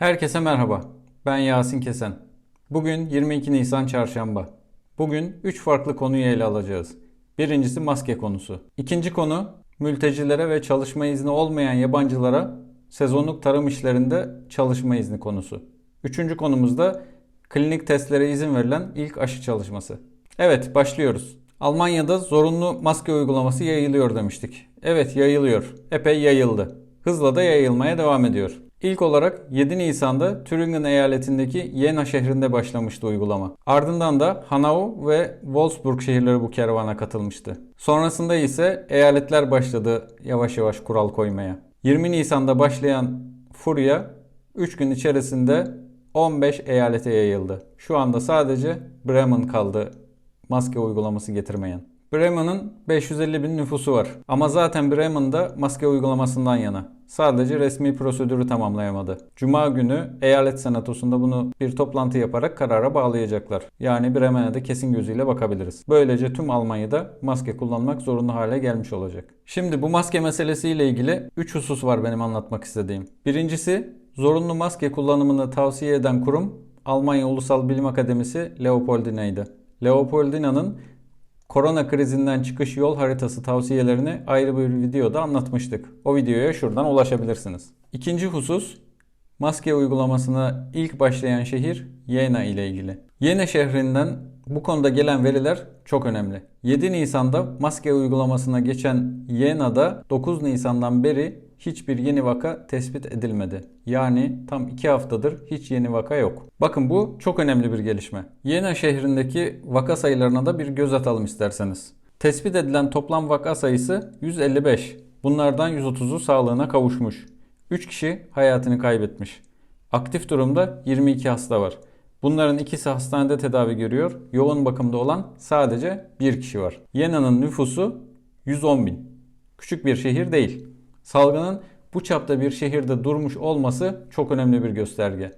Herkese merhaba. Ben Yasin Kesen. Bugün 22 Nisan Çarşamba. Bugün 3 farklı konuyu ele alacağız. Birincisi maske konusu. İkinci konu mültecilere ve çalışma izni olmayan yabancılara sezonluk tarım işlerinde çalışma izni konusu. Üçüncü konumuz da klinik testlere izin verilen ilk aşı çalışması. Evet başlıyoruz. Almanya'da zorunlu maske uygulaması yayılıyor demiştik. Evet yayılıyor. Epey yayıldı. Hızla da yayılmaya devam ediyor. İlk olarak 7 Nisan'da Thüringen eyaletindeki Jena şehrinde başlamıştı uygulama. Ardından da Hanau ve Wolfsburg şehirleri bu kervana katılmıştı. Sonrasında ise eyaletler başladı yavaş yavaş kural koymaya. 20 Nisan'da başlayan furya 3 gün içerisinde 15 eyalete yayıldı. Şu anda sadece Bremen kaldı maske uygulaması getirmeyen. Bremen'ın 550 bin nüfusu var. Ama zaten Bremen'da maske uygulamasından yana. Sadece resmi prosedürü tamamlayamadı. Cuma günü eyalet senatosunda bunu bir toplantı yaparak karara bağlayacaklar. Yani Bremen'e de kesin gözüyle bakabiliriz. Böylece tüm Almanya'da maske kullanmak zorunlu hale gelmiş olacak. Şimdi bu maske meselesiyle ilgili 3 husus var benim anlatmak istediğim. Birincisi zorunlu maske kullanımını tavsiye eden kurum Almanya Ulusal Bilim Akademisi Leopoldina'ydı. Leopoldina'nın korona krizinden çıkış yol haritası tavsiyelerini ayrı bir videoda anlatmıştık. O videoya şuradan ulaşabilirsiniz. İkinci husus maske uygulamasına ilk başlayan şehir Jena ile ilgili. Jena şehrinden bu konuda gelen veriler çok önemli. 7 Nisan'da maske uygulamasına geçen Jena'da 9 Nisan'dan beri hiçbir yeni vaka tespit edilmedi. Yani tam 2 haftadır hiç yeni vaka yok. Bakın bu çok önemli bir gelişme. Jena şehrindeki vaka sayılarına da bir göz atalım isterseniz. Tespit edilen toplam vaka sayısı 155. Bunlardan 130'u sağlığına kavuşmuş. 3 kişi hayatını kaybetmiş. Aktif durumda 22 hasta var. Bunların ikisi hastanede tedavi görüyor. Yoğun bakımda olan sadece bir kişi var. Yena'nın nüfusu 110 bin. Küçük bir şehir değil. Salgının bu çapta bir şehirde durmuş olması çok önemli bir gösterge.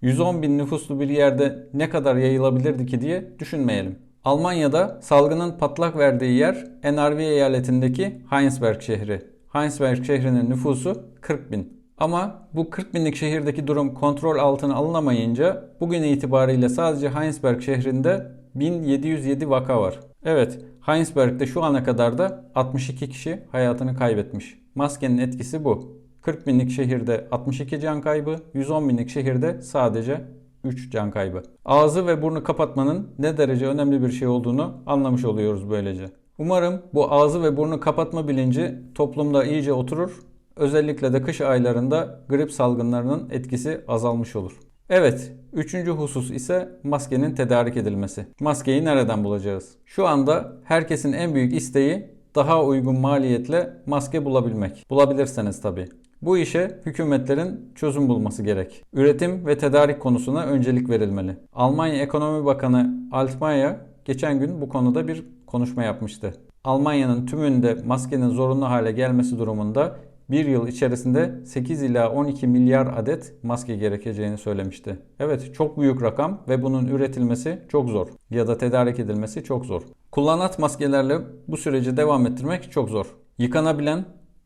110 bin nüfuslu bir yerde ne kadar yayılabilirdi ki diye düşünmeyelim. Almanya'da salgının patlak verdiği yer NRW eyaletindeki Heinsberg şehri. Heinsberg şehrinin nüfusu 40 bin. Ama bu 40 binlik şehirdeki durum kontrol altına alınamayınca bugün itibariyle sadece Heinsberg şehrinde 1707 vaka var. Evet, Heinsberg'de şu ana kadar da 62 kişi hayatını kaybetmiş. Maskenin etkisi bu. 40 binlik şehirde 62 can kaybı, 110 binlik şehirde sadece 3 can kaybı. Ağzı ve burnu kapatmanın ne derece önemli bir şey olduğunu anlamış oluyoruz böylece. Umarım bu ağzı ve burnu kapatma bilinci toplumda iyice oturur. Özellikle de kış aylarında grip salgınlarının etkisi azalmış olur. Evet, üçüncü husus ise maskenin tedarik edilmesi. Maskeyi nereden bulacağız? Şu anda herkesin en büyük isteği daha uygun maliyetle maske bulabilmek. Bulabilirseniz tabii. Bu işe hükümetlerin çözüm bulması gerek. Üretim ve tedarik konusuna öncelik verilmeli. Almanya Ekonomi Bakanı Altmaier geçen gün bu konuda bir konuşma yapmıştı. Almanya'nın tümünde maskenin zorunlu hale gelmesi durumunda bir yıl içerisinde 8 ila 12 milyar adet maske gerekeceğini söylemişti. Evet çok büyük rakam ve bunun üretilmesi çok zor ya da tedarik edilmesi çok zor. Kullanat maskelerle bu süreci devam ettirmek çok zor. Yıkanabilen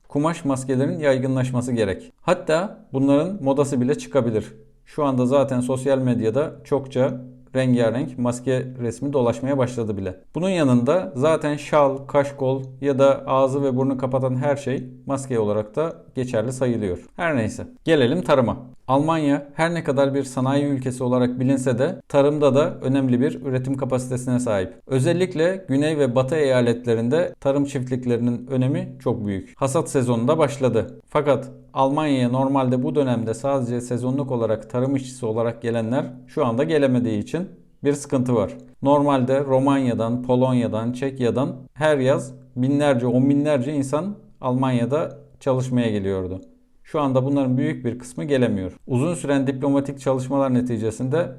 kumaş maskelerin yaygınlaşması gerek. Hatta bunların modası bile çıkabilir. Şu anda zaten sosyal medyada çokça rengarenk maske resmi dolaşmaya başladı bile. Bunun yanında zaten şal, kaşkol ya da ağzı ve burnu kapatan her şey maske olarak da geçerli sayılıyor. Her neyse. Gelelim tarıma. Almanya her ne kadar bir sanayi ülkesi olarak bilinse de tarımda da önemli bir üretim kapasitesine sahip. Özellikle güney ve batı eyaletlerinde tarım çiftliklerinin önemi çok büyük. Hasat sezonu da başladı. Fakat Almanya'ya normalde bu dönemde sadece sezonluk olarak tarım işçisi olarak gelenler şu anda gelemediği için bir sıkıntı var. Normalde Romanya'dan, Polonya'dan, Çekya'dan her yaz binlerce, on binlerce insan Almanya'da çalışmaya geliyordu. Şu anda bunların büyük bir kısmı gelemiyor. Uzun süren diplomatik çalışmalar neticesinde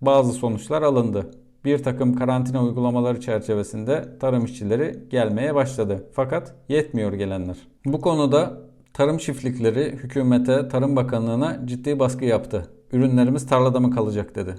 bazı sonuçlar alındı. Bir takım karantina uygulamaları çerçevesinde tarım işçileri gelmeye başladı. Fakat yetmiyor gelenler. Bu konuda tarım çiftlikleri hükümete, Tarım Bakanlığı'na ciddi baskı yaptı. Ürünlerimiz tarlada mı kalacak dedi.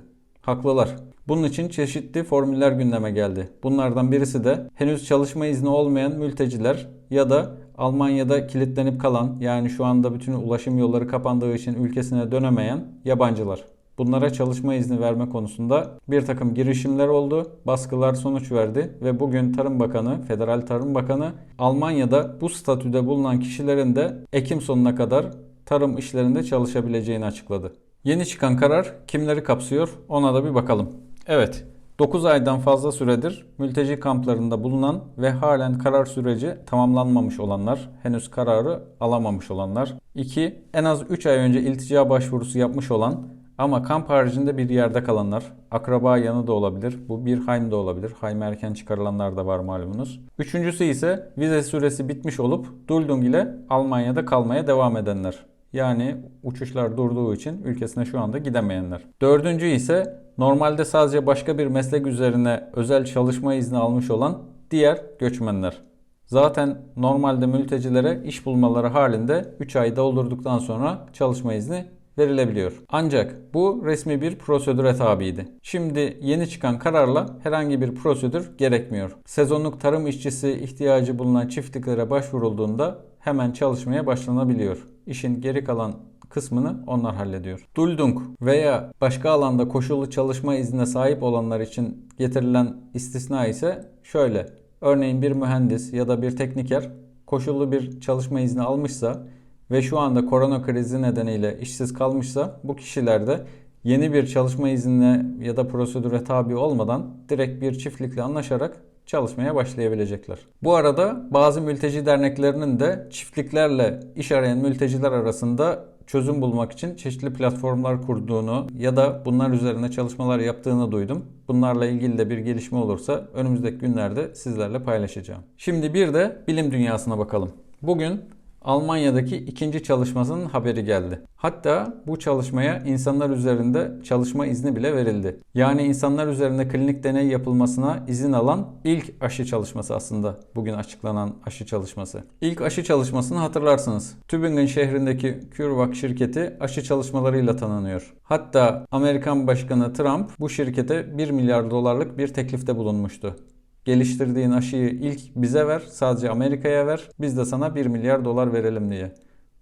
Haklılar. Bunun için çeşitli formüller gündeme geldi. Bunlardan birisi de henüz çalışma izni olmayan mülteciler ya da Almanya'da kilitlenip kalan yani şu anda bütün ulaşım yolları kapandığı için ülkesine dönemeyen yabancılar. Bunlara çalışma izni verme konusunda bir takım girişimler oldu, baskılar sonuç verdi ve bugün Tarım Bakanı, Federal Tarım Bakanı Almanya'da bu statüde bulunan kişilerin de Ekim sonuna kadar tarım işlerinde çalışabileceğini açıkladı. Yeni çıkan karar kimleri kapsıyor ona da bir bakalım. Evet, 9 aydan fazla süredir mülteci kamplarında bulunan ve halen karar süreci tamamlanmamış olanlar, henüz kararı alamamış olanlar. 2. En az 3 ay önce iltica başvurusu yapmış olan ama kamp haricinde bir yerde kalanlar, akraba yanı da olabilir, bu bir haym da olabilir. Haym erken çıkarılanlar da var malumunuz. Üçüncüsü ise vize süresi bitmiş olup Duldung ile Almanya'da kalmaya devam edenler. Yani uçuşlar durduğu için ülkesine şu anda gidemeyenler. Dördüncü ise normalde sadece başka bir meslek üzerine özel çalışma izni almış olan diğer göçmenler. Zaten normalde mültecilere iş bulmaları halinde 3 ay doldurduktan sonra çalışma izni verilebiliyor. Ancak bu resmi bir prosedüre tabiydi. Şimdi yeni çıkan kararla herhangi bir prosedür gerekmiyor. Sezonluk tarım işçisi ihtiyacı bulunan çiftliklere başvurulduğunda hemen çalışmaya başlanabiliyor. İşin geri kalan kısmını onlar hallediyor. Duldung veya başka alanda koşullu çalışma iznine sahip olanlar için getirilen istisna ise şöyle. Örneğin bir mühendis ya da bir tekniker koşullu bir çalışma izni almışsa ve şu anda korona krizi nedeniyle işsiz kalmışsa bu kişiler de yeni bir çalışma iznine ya da prosedüre tabi olmadan direkt bir çiftlikle anlaşarak çalışmaya başlayabilecekler. Bu arada bazı mülteci derneklerinin de çiftliklerle iş arayan mülteciler arasında çözüm bulmak için çeşitli platformlar kurduğunu ya da bunlar üzerine çalışmalar yaptığını duydum. Bunlarla ilgili de bir gelişme olursa önümüzdeki günlerde sizlerle paylaşacağım. Şimdi bir de bilim dünyasına bakalım. Bugün Almanya'daki ikinci çalışmasının haberi geldi. Hatta bu çalışmaya insanlar üzerinde çalışma izni bile verildi. Yani insanlar üzerinde klinik deney yapılmasına izin alan ilk aşı çalışması aslında bugün açıklanan aşı çalışması. İlk aşı çalışmasını hatırlarsınız. Tübingen şehrindeki CureVac şirketi aşı çalışmalarıyla tanınıyor. Hatta Amerikan Başkanı Trump bu şirkete 1 milyar dolarlık bir teklifte bulunmuştu geliştirdiğin aşıyı ilk bize ver, sadece Amerika'ya ver, biz de sana 1 milyar dolar verelim diye.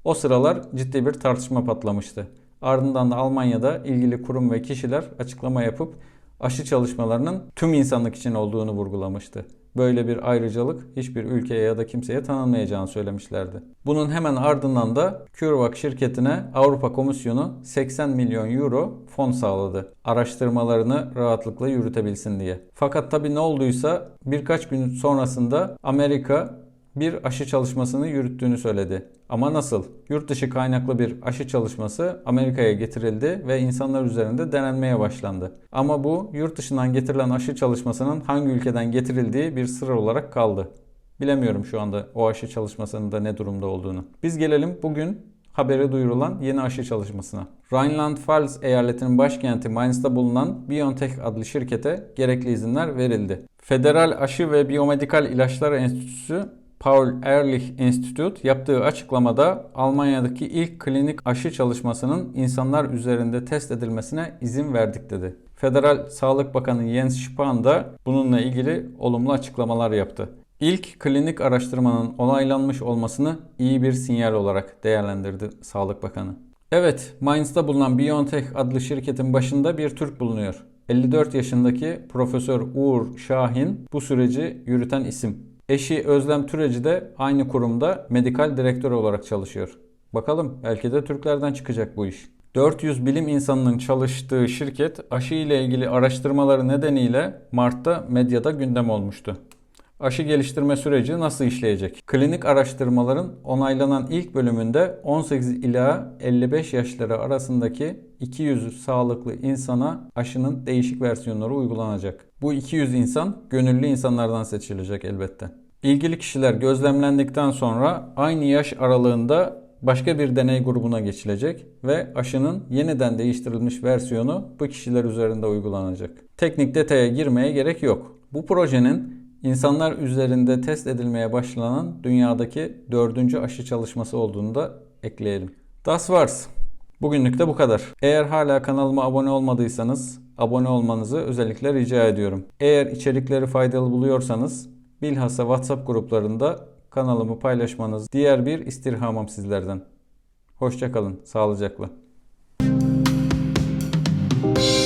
O sıralar ciddi bir tartışma patlamıştı. Ardından da Almanya'da ilgili kurum ve kişiler açıklama yapıp aşı çalışmalarının tüm insanlık için olduğunu vurgulamıştı. Böyle bir ayrıcalık hiçbir ülkeye ya da kimseye tanınmayacağını söylemişlerdi. Bunun hemen ardından da CureVac şirketine Avrupa Komisyonu 80 milyon euro fon sağladı. Araştırmalarını rahatlıkla yürütebilsin diye. Fakat tabi ne olduysa birkaç gün sonrasında Amerika bir aşı çalışmasını yürüttüğünü söyledi. Ama nasıl? Yurt dışı kaynaklı bir aşı çalışması Amerika'ya getirildi ve insanlar üzerinde denenmeye başlandı. Ama bu yurt dışından getirilen aşı çalışmasının hangi ülkeden getirildiği bir sır olarak kaldı. Bilemiyorum şu anda o aşı çalışmasının da ne durumda olduğunu. Biz gelelim bugün haberi duyurulan yeni aşı çalışmasına. Rheinland-Pfalz eyaletinin başkenti Mainz'da bulunan BioNTech adlı şirkete gerekli izinler verildi. Federal Aşı ve Biyomedikal İlaçlar Enstitüsü Paul Ehrlich Institute yaptığı açıklamada Almanya'daki ilk klinik aşı çalışmasının insanlar üzerinde test edilmesine izin verdik dedi. Federal Sağlık Bakanı Jens Spahn da bununla ilgili olumlu açıklamalar yaptı. İlk klinik araştırmanın onaylanmış olmasını iyi bir sinyal olarak değerlendirdi Sağlık Bakanı. Evet, Mainz'da bulunan BioNTech adlı şirketin başında bir Türk bulunuyor. 54 yaşındaki Profesör Uğur Şahin bu süreci yürüten isim. Eşi Özlem Türeci de aynı kurumda medikal direktör olarak çalışıyor. Bakalım belki de Türklerden çıkacak bu iş. 400 bilim insanının çalıştığı şirket aşı ile ilgili araştırmaları nedeniyle Mart'ta medyada gündem olmuştu. Aşı geliştirme süreci nasıl işleyecek? Klinik araştırmaların onaylanan ilk bölümünde 18 ila 55 yaşları arasındaki 200 sağlıklı insana aşının değişik versiyonları uygulanacak. Bu 200 insan gönüllü insanlardan seçilecek elbette. İlgili kişiler gözlemlendikten sonra aynı yaş aralığında başka bir deney grubuna geçilecek ve aşının yeniden değiştirilmiş versiyonu bu kişiler üzerinde uygulanacak. Teknik detaya girmeye gerek yok. Bu projenin insanlar üzerinde test edilmeye başlanan dünyadaki dördüncü aşı çalışması olduğunu da ekleyelim. Das war's. Bugünlük de bu kadar. Eğer hala kanalıma abone olmadıysanız abone olmanızı özellikle rica ediyorum. Eğer içerikleri faydalı buluyorsanız bilhassa WhatsApp gruplarında kanalımı paylaşmanız diğer bir istirhamam sizlerden. Hoşçakalın, sağlıcakla. Müzik